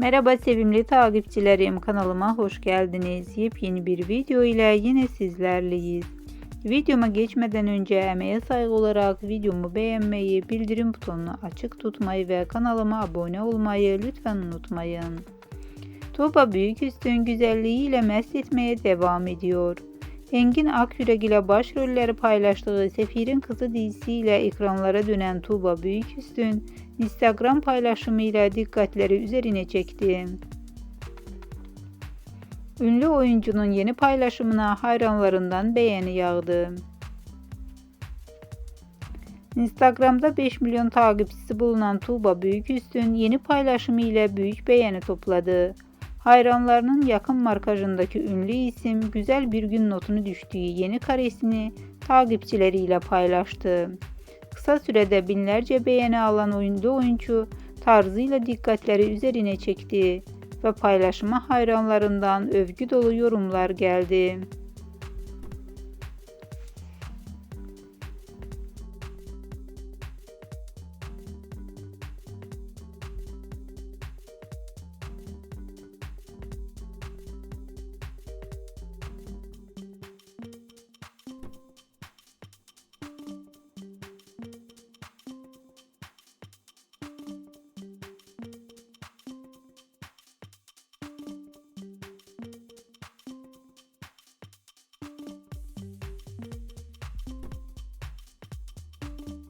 Merhaba sevimli takipçilerim kanalıma hoş geldiniz. Yepyeni bir video ile yine sizlerleyiz. Videoma geçmeden önce emeğe saygı olarak videomu beğenmeyi, bildirim butonunu açık tutmayı ve kanalıma abone olmayı lütfen unutmayın. Tuğba Büyüküstün güzelliğiyle mest etmeye devam ediyor. Engin Akyürek ile başrolleri paylaştığı Sefir'in Kızı dizisiyle ekranlara dönen Tuğba Büyüküstün, Instagram paylaşımıyla dikkatleri üzerine çekti. Ünlü oyuncunun yeni paylaşımına hayranlarından beğeni yağdı. Instagram'da 5 milyon takipçisi bulunan Tuğba Büyüküstün yeni paylaşımı ile büyük beğeni topladı. Hayranlarının yakın markajındaki ünlü isim güzel bir gün notunu düştüğü yeni karesini takipçileriyle paylaştı. Kısa sürede binlerce beğeni alan oyuncu oyuncu tarzıyla dikkatleri üzerine çekti ve paylaşıma hayranlarından övgü dolu yorumlar geldi.